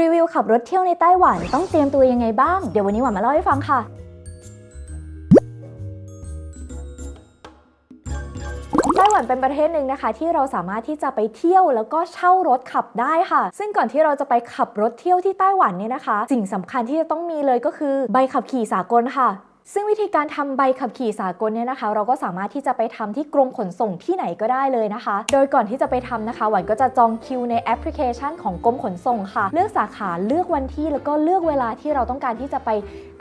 รีวิวขับรถเที่ยวในไต้หวันต้องเตรียมตัวยังไงบ้าง เดี๋ยววันนี้หวานมาเล่าให้ฟังค่ะ ไต้หวันเป็นประเทศหนึ่งนะคะ ที่เราสามารถที่จะไปเที่ยวแล้วก็เช่ารถขับได้ค่ะ ซึ่งก่อนที่เราจะไปขับรถเที่ยวที่ไต้หวันเนี่ยนะคะ สิ่งสำคัญที่จะต้องมีเลยก็คือใบขับขี่สากลค่ะ ซึ่งวิธีการทำใบขับขี่สากลเนี่ยนะคะ เราก็สามารถที่จะไปทำที่กรมขนส่งที่ไหนก็ได้เลยนะคะ โดยก่อนที่จะไปทำนะคะ หวันก็จะจองคิวในแอปพลิเคชันของกรมขนส่งค่ะ เลือกสาขาเลือกวันที่แล้วก็เลือกเวลาที่เราต้องการที่จะไป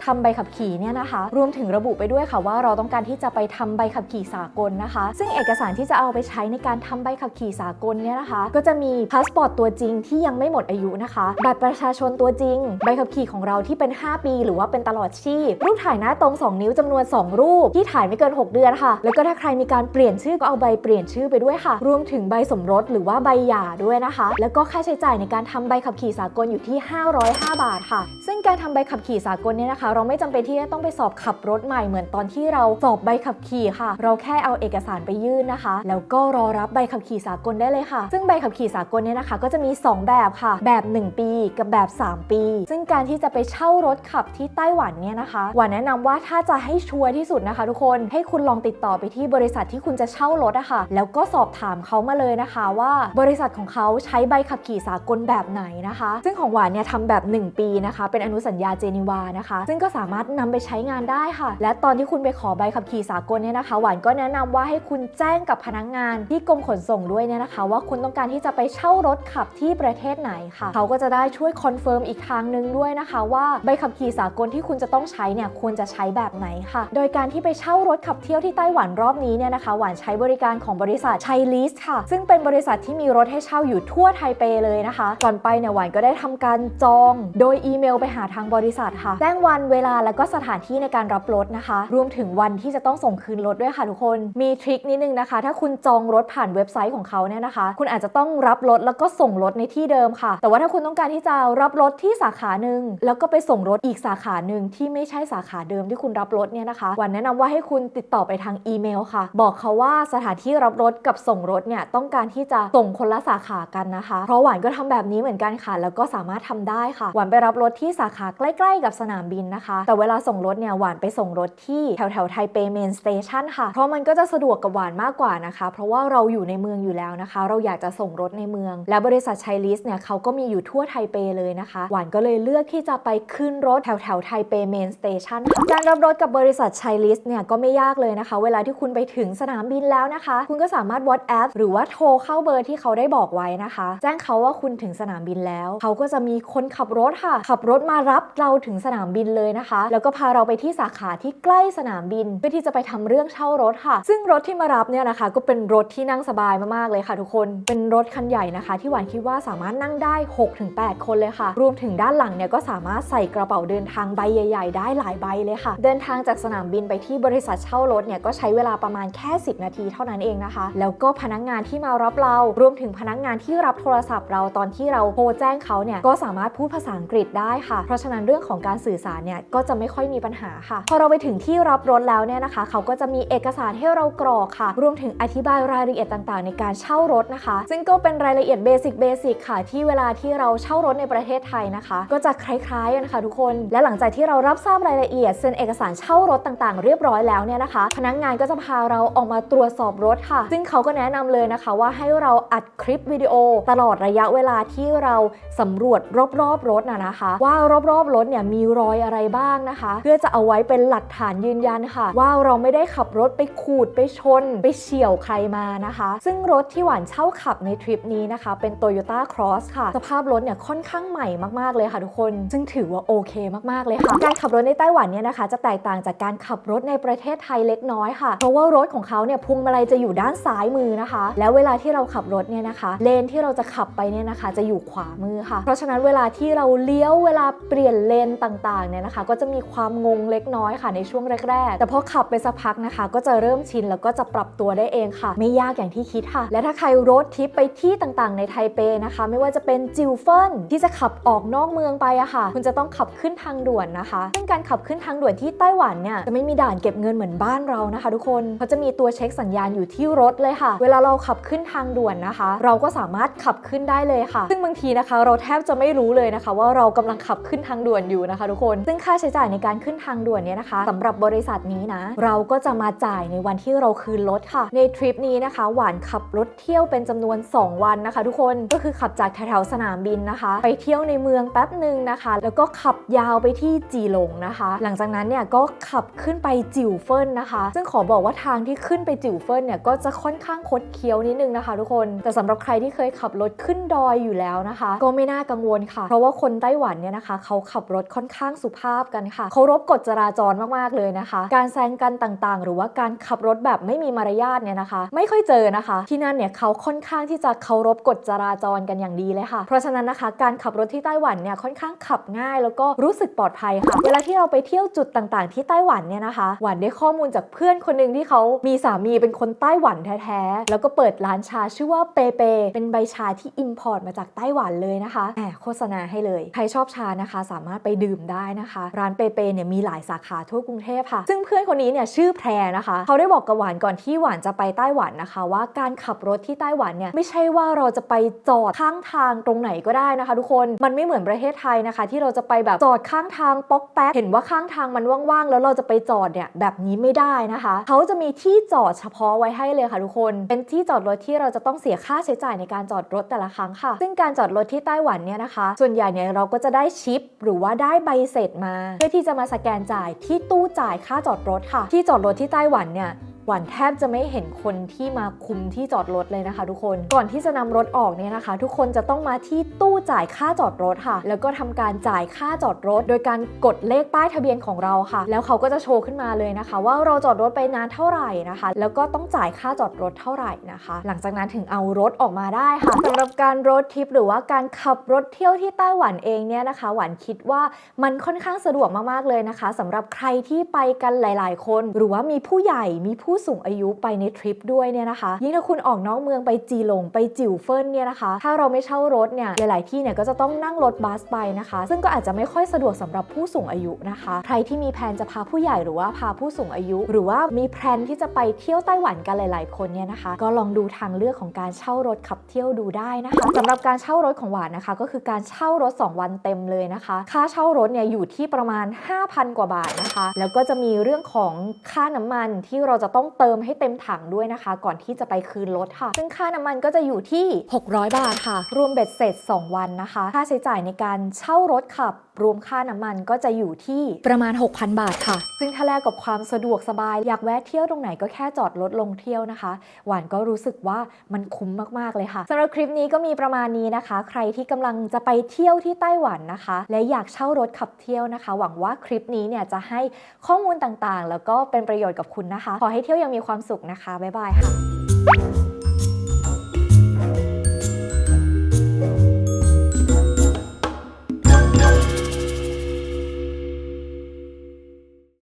ทำใบขับขี่เนี่ยนะคะ รวมถึงระบุไปด้วยค่ะว่าเราต้องการที่จะไปทำใบขับขี่สากลนะคะ ซึ่งเอกสารที่จะเอาไปใช้ในการทำใบขับขี่สากลเนี่ยนะคะ ก็จะมีพาสปอร์ตตัวจริงที่ยังไม่หมดอายุนะคะบัตรประชาชนตัวจริง ใบขับขี่ของเราที่เป็น 5 ปี หรือว่าเป็นตลอดชีพรูปถ่ายหน้าตรง2 นิ้วจำนวน 2 รูป ที่ถ่ายไม่เกิน 6 เดือนค่ะ แล้วก็ถ้าใครมีการเปลี่ยนชื่อก็เอาใบเปลี่ยนชื่อไปด้วยค่ะ รวมถึงใบสมรสหรือว่าใบหย่าด้วยนะคะ แล้วก็ค่าใช้จ่ายในการทำใบขับขี่สากลอยู่ที่ 505 บาทค่ะ ซึ่งการทำใบขับขี่สากลเนี่ยนะคะ เราไม่จำเป็นที่จะต้องไปสอบขับรถใหม่เหมือนตอนที่เราสอบใบขับขี่ค่ะ เราแค่เอาเอกสารไปยื่นนะคะ แล้วก็รอรับใบขับขี่สากลได้เลยค่ะ ซึ่งใบขับขี่สากลเนี่ยนะคะ ก็จะมี 2 แบบค่ะ แบบ 1 ปีกับแบบ 3 ปี ซึ่งการที่จะไปเช่ารถขับที่ไต้หวันเนี่ยนะคะหวานแนะนำว่าถ้าจะให้ชัวร์ที่สุดนะคะ ทุกคนให้คุณลองติดต่อไปที่บริษัทที่คุณจะเช่ารถอะค่ะ แล้วก็สอบถามเขามาเลยนะคะ ว่าบริษัทของเขาใช้ใบขับขี่สากลแบบไหนนะคะ ซึ่งของหวานเนี่ยทำแบบ 1 ปีนะคะ เป็นอนุสัญญาเจนีวานะคะ ซึ่งก็สามารถนำไปใช้งานได้ค่ะ และตอนที่คุณไปขอใบขับขี่สากลเนี่ยนะคะ หวานก็แนะนำว่าให้คุณแจ้งกับพนักงานที่กรมขนส่งด้วยเนี่ยนะคะ ว่าคุณต้องการที่จะไปเช่ารถขับที่ประเทศไหนค่ะ เขาก็จะได้ช่วยคอนเฟิร์มอีกทางหนึงด้วยนะคะ ว่าใบขับขี่สากลที่คุณจะต้องใช้เนี่ยควรจะใช้แบบไหนค่ะ โดยการที่ไปเช่ารถขับเที่ยวที่ไต้หวันรอบนี้เนี่ยนะคะหวานใช้บริการของบริษัทชัยลิสค่ะ ซึ่งเป็นบริษัทที่มีรถให้เช่าอยู่ทั่วไทเปเลยนะคะ ก่อนไปเนี่ยหวานก็ได้ทำการจอง โดยอีเมลไปหาทางบริษัทค่ะแจ้งวันเวลาแล้วก็สถานที่ในการรับรถนะคะ รวมถึงวันที่จะต้องส่งคืนรถด้วยค่ะทุกคน มีทริคนิดนึงนะคะ ถ้าคุณจองรถผ่านเว็บไซต์ของเขาเนี่ยนะคะ คุณอาจจะต้องรับรถแล้วก็ส่งรถในที่เดิมค่ะ แต่ว่าถ้าคุณต้องการที่จะรับรถที่สาขาหนึ่งแล้วก็ไปส่งรถอีกสาขาหนึ่งที่ไม่ใช่สาขาเดิมที่คุณรับรถเนี่ยนะคะหวันแนะนำว่าให้คุณติดต่อไปทางอีเมลค่ะ บอกเขาว่าสถานที่รับรถกับส่งรถเนี่ยต้องการที่จะส่งคนละสาขากันนะคะ เพราะหวานก็ทำแบบนี้เหมือนกันค่ะ แล้วก็สามารถทำได้ค่ะ หวานไปรับรถที่สาขาใกล้ๆ กับสนามบินนะคะ แต่เวลาส่งรถเนี่ยหวานไปส่งรถที่แถวแถวไทเปเมนสเตชันค่ะ เพราะมันก็จะสะดวกกับหวานมากกว่านะคะ เพราะว่าเราอยู่ในเมืองอยู่แล้วนะคะ เราอยากจะส่งรถในเมือง และบริษัทไชลิสเนี่ยเขาก็มีอยู่ทั่วไทเปเลยนะคะ หวานก็เลยเลือกที่จะไปขึ้นรถแถวแถวไทเปเมนสเตชันค่ะการรับรถกับบริษัทชัยลิสเนี่ยก็ไม่ยากเลยนะคะ เวลาที่คุณไปถึงสนามบินแล้วนะคะ คุณก็สามารถ WhatsApp หรือว่าโทรเข้าเบอร์ที่เขาได้บอกไว้นะคะ แจ้งเขาว่าคุณถึงสนามบินแล้ว เขาก็จะมีคนขับรถค่ะ ขับรถมารับเราถึงสนามบินเลยนะคะ แล้วก็พาเราไปที่สาขาที่ใกล้สนามบิน เพื่อที่จะไปทำเรื่องเช่ารถค่ะ ซึ่งรถที่มารับเนี่ยนะคะ ก็เป็นรถที่นั่งสบายมากๆเลยค่ะ ทุกคนเป็นรถคันใหญ่นะคะ ที่หวานคิดว่าสามารถนั่งได้ 6-8 คนเลยค่ะ รวมถึงด้านหลังเนี่ยก็สามารถใส่กระเป๋าเดินทางใบใหญ่ ๆ ได้หลายใบเลยค่ะเดินทางจากสนามบินไปที่บริษัทเช่ารถเนี่ยก็ใช้เวลาประมาณแค่ 10 นาทีเท่านั้นเองนะคะ แล้วก็พนักงานที่มารับเรา รวมถึงพนักงานที่รับโทรศัพท์เราตอนที่เราโทรแจ้งเขาเนี่ยก็สามารถพูดภาษาอังกฤษได้ค่ะ เพราะฉะนั้นเรื่องของการสื่อสารเนี่ยก็จะไม่ค่อยมีปัญหาค่ะ พอเราไปถึงที่รับรถแล้วเนี่ยนะคะ เขาก็จะมีเอกสารให้เรากรอกค่ะ รวมถึงอธิบายรายละเอียดต่างๆ ในการเช่ารถนะคะ ซึ่งก็เป็นรายละเอียดเบสิกเบสิกค่ะ ที่เวลาที่เราเช่ารถในประเทศไทยนะคะ ก็จะคล้ายๆกันค่ะทุกคน และหลังจากที่เรารับทราบรายละเอียดเซ็นเอกกสารเช่ารถต่างๆ เรียบร้อยแล้วเนี่ยนะคะ พนักงานก็จะพาเราออกมาตรวจสอบรถค่ะ ซึ่งเขาก็แนะนำเลยนะคะว่าให้เราอัดคลิปวิดีโอ ตลอดระยะเวลาที่เราสำรวจรอบๆรถนะนะคะ ว่ารอบๆรถเนี่ยมีรอยอะไรบ้างนะคะ เพื่อจะเอาไว้เป็นหลักฐานยืนยันค่ะ ว่าเราไม่ได้ขับรถไปขูดไปชน ไปเฉี่ยวใครมานะคะ ซึ่งรถที่หวานเช่าขับในทริปนี้นะคะ เป็น Toyota Cross ค่ะ สภาพรถเนี่ยค่อนข้างใหม่มากๆเลยค่ะทุกคน ซึ่งถือว่าโอเคมากๆเลยค่ะ การขับรถในไต้หวันเนี่ยนะคะจะแตกต่างจากการขับรถในประเทศไทยเล็กน้อยค่ะ เพราะว่ารถของเขาเนี่ยพวงมาลัยจะอยู่ด้านซ้ายมือนะคะ แล้วเวลาที่เราขับรถเนี่ยนะคะ เลนที่เราจะขับไปเนี่ยนะคะ จะอยู่ขวามือค่ะ เพราะฉะนั้นเวลาที่เราเลี้ยวเวลาเปลี่ยนเลนต่างๆเนี่ยนะคะ ก็จะมีความงงเล็กน้อยค่ะในช่วงแรกๆ แต่พอขับไปสักพักนะคะ ก็จะเริ่มชินแล้วก็จะปรับตัวได้เองค่ะ ไม่ยากอย่างที่คิดค่ะ และถ้าใครรถทิปไปที่ต่างๆ ในไทเปนะคะ ไม่ว่าจะเป็นจิวเฟินที่จะขับออกนอกเมืองไปอะค่ะ คุณจะต้องขับขึ้นทางด่วนนะคะซึ่งการขับขึ้นทางด่วนที่ที่ไต้หวันเนี่ยจะไม่มีด่านเก็บเงินเหมือนบ้านเรานะคะ ทุกคนเขาจะมีตัวเช็คสัญญาณอยู่ที่รถเลยค่ะ เวลาเราขับขึ้นทางด่วนนะคะ เราก็สามารถขับขึ้นได้เลยค่ะ ซึ่งบางทีนะคะ เราแทบจะไม่รู้เลยนะคะ ว่าเรากำลังขับขึ้นทางด่วนอยู่นะคะ ทุกคน ซึ่งค่าใช้จ่ายในการขึ้นทางด่วนเนี่ยนะคะสำหรับบริษัทนี้นะ เราก็จะมาจ่ายในวันที่เราคืนรถค่ะ ในทริปนี้นะคะ หวานขับรถเที่ยวเป็นจำนวน 2 วันนะคะ ทุกคนก็คือขับจากแถวๆสนามบินนะคะ ไปเที่ยวในเมืองแป๊บหนึ่งนะคะ แล้วก็ขับยาวไปที่จีหลงนะคะ หลังจากนั้นเนี่ยก็ขับขึ้นไปจิ๋วเฟินนะคะ ซึ่งขอบอกว่าทางที่ขึ้นไปจิ๋วเฟินเนี่ยก็จะค่อนข้างคดเคี้ยวนิดนึงนะคะ ทุกคน แต่สำหรับใครที่เคยขับรถขึ้นดอยอยู่แล้วนะคะ ก็ไม่น่ากังวลค่ะ เพราะว่าคนไต้หวันเนี่ยนะคะเขาขับรถค่อนข้างสุภาพกันค่ะเคารพกฎจราจรมากๆเลยนะคะ การแซงกันต่างๆ หรือว่าการขับรถแบบไม่มีมารยาทเนี่ยนะคะ ไม่ค่อยเจอนะคะ ที่นั่นเนี่ยเขาค่อนข้างที่จะเคารพกฎจราจรกันอย่างดีเลยค่ะ เพราะฉะนั้นนะคะ การขับรถที่ไต้หวันเนี่ยค่อนข้างขับง่ายแล้วก็รู้สึกปลอดภัยค่ะ เวลาที่เราไปเที่ยวจุดต่างๆ ที่ไต้หวันเนี่ยนะคะหวานได้ข้อมูลจากเพื่อนคนหนึ่งที่เขามีสามีเป็นคนไต้หวันแท้ๆ แล้วก็เปิดร้านชาชื่อว่าเปเป เป็นใบชาที่อิมพอร์ตมาจากไต้หวันเลยนะคะแหมโฆษณาให้เลย ใครชอบชานะคะ สามารถไปดื่มได้นะคะ ร้านเปเปเนี่ยมีหลายสาขาทั่วกรุงเทพค่ะ ซึ่งเพื่อนคนนี้เนี่ยชื่อแพรนะคะ เขาได้บอกกับหวานก่อนที่หวานจะไปไต้หวันนะคะ ว่าการขับรถที่ไต้หวันเนี่ยไม่ใช่ว่าเราจะไปจอดข้างทางตรงไหนก็ได้นะคะ ทุกคน มันไม่เหมือนประเทศไทยนะคะ ที่เราจะไปแบบจอดข้างทางป๊อกแป๊ก เห็นว่าข้างทางมันว่างๆ แล้วเราจะไปจอดเนี่ยแบบนี้ไม่ได้นะคะ เขาจะมีที่จอดเฉพาะไว้ให้เลยค่ะทุกคน เป็นที่จอดรถที่เราจะต้องเสียค่าใช้จ่ายในการจอดรถแต่ละครั้งค่ะ ซึ่งการจอดรถที่ไต้หวันเนี่ยนะคะ ส่วนใหญ่เนี่ยเราก็จะได้ชิป หรือว่าได้ใบเสร็จมา เพื่อที่จะมาสแกนจ่ายที่ตู้จ่ายค่าจอดรถค่ะ ที่จอดรถที่ไต้หวันเนี่ย หวานแทบจะไม่เห็นคนที่มาคุมที่จอดรถเลยนะคะ ทุกคน ก่อนที่จะนำรถออกเนี่ยนะคะ ทุกคนจะต้องมาที่ตู้จ่ายค่าจอดรถค่ะ แล้วก็ทำการจ่ายค่าจอดรถ โดยการกดเลขป้ายทะเบียนของเราค่ะ แล้วเขาก็จะโชว์ขึ้นมาเลยนะคะ ว่าเราจอดรถไปนานเท่าไหร่นะคะ แล้วก็ต้องจ่ายค่าจอดรถเท่าไหร่นะคะ หลังจากนั้นถึงเอารถออกมาได้ค่ะสำหรับการรถทิปหรือว่าการขับรถเที่ยวที่ไต้หวันเองเนี่ยนะคะ หวานคิดว่ามันค่อนข้างสะดวกมากๆเลยนะคะสำหรับใครที่ไปกันหลาย ๆ คน หรือว่ามีผู้ใหญ่มีผูู้้สูงอายุไปในทริปด้วยเนี่ยนะคะ ยิ่งถ้าคุณออกนอกเมืองไปจีหลงไปจิ๋วเฟินเนี่ยนะคะ ถ้าเราไม่เช่ารถเนี่ยหลายๆที่เนี่ยก็จะต้องนั่งรถบัสไปนะคะ ซึ่งก็อาจจะไม่ค่อยสะดวกสำหรับผู้สูงอายุนะคะ ใครที่มีแผนจะพาผู้ใหญ่หรือว่าพาผู้สูงอายุ หรือว่ามีแผนที่จะไปเที่ยวไต้หวันกันหลาย ๆ คนเนี่ยนะคะ ก็ลองดูทางเลือกของการเช่ารถขับเที่ยวดูได้นะคะสำหรับการเช่ารถของหวานนะคะ ก็คือการเช่ารถ 2 วันเต็มเลยนะคะ ค่าเช่ารถเนี่ยอยู่ที่ประมาณ 5,000 กว่าบาทนะคะ แล้วก็จะมีเรื่องของค่าน้ำมันที่เราจะต้ององเติมให้เต็มถังด้วยนะคะ ก่อนที่จะไปคืนรถค่ะ ซึ่งค่าน้ำมันก็จะอยู่ที่ 600 บาทค่ะ รวมเบ็ดเสร็จ 2 วันนะคะ ค่าใช้จ่ายในการเช่ารถขับ รวมค่าน้ำมันก็จะอยู่ที่ประมาณ 6,000 บาทค่ะ ซึ่งถ้าแลกกับความสะดวกสบาย อยากแวะเที่ยวตรงไหนก็แค่จอดรถลงเที่ยวนะคะ หวานก็รู้สึกว่ามันคุ้มมากๆเลยค่ะสำหรับคลิปนี้ก็มีประมาณนี้นะคะ ใครที่กำลังจะไปเที่ยวที่ไต้หวันนะคะ และอยากเช่ารถขับเที่ยวนะคะ หวังว่าคลิปนี้เนี่ยจะให้ข้อมูลต่างๆ แล้วก็เป็นประโยชน์กับคุณนะคะขอให้เที่ยวอยังมีความสุขนะคะ บ๊ายบายค่ะ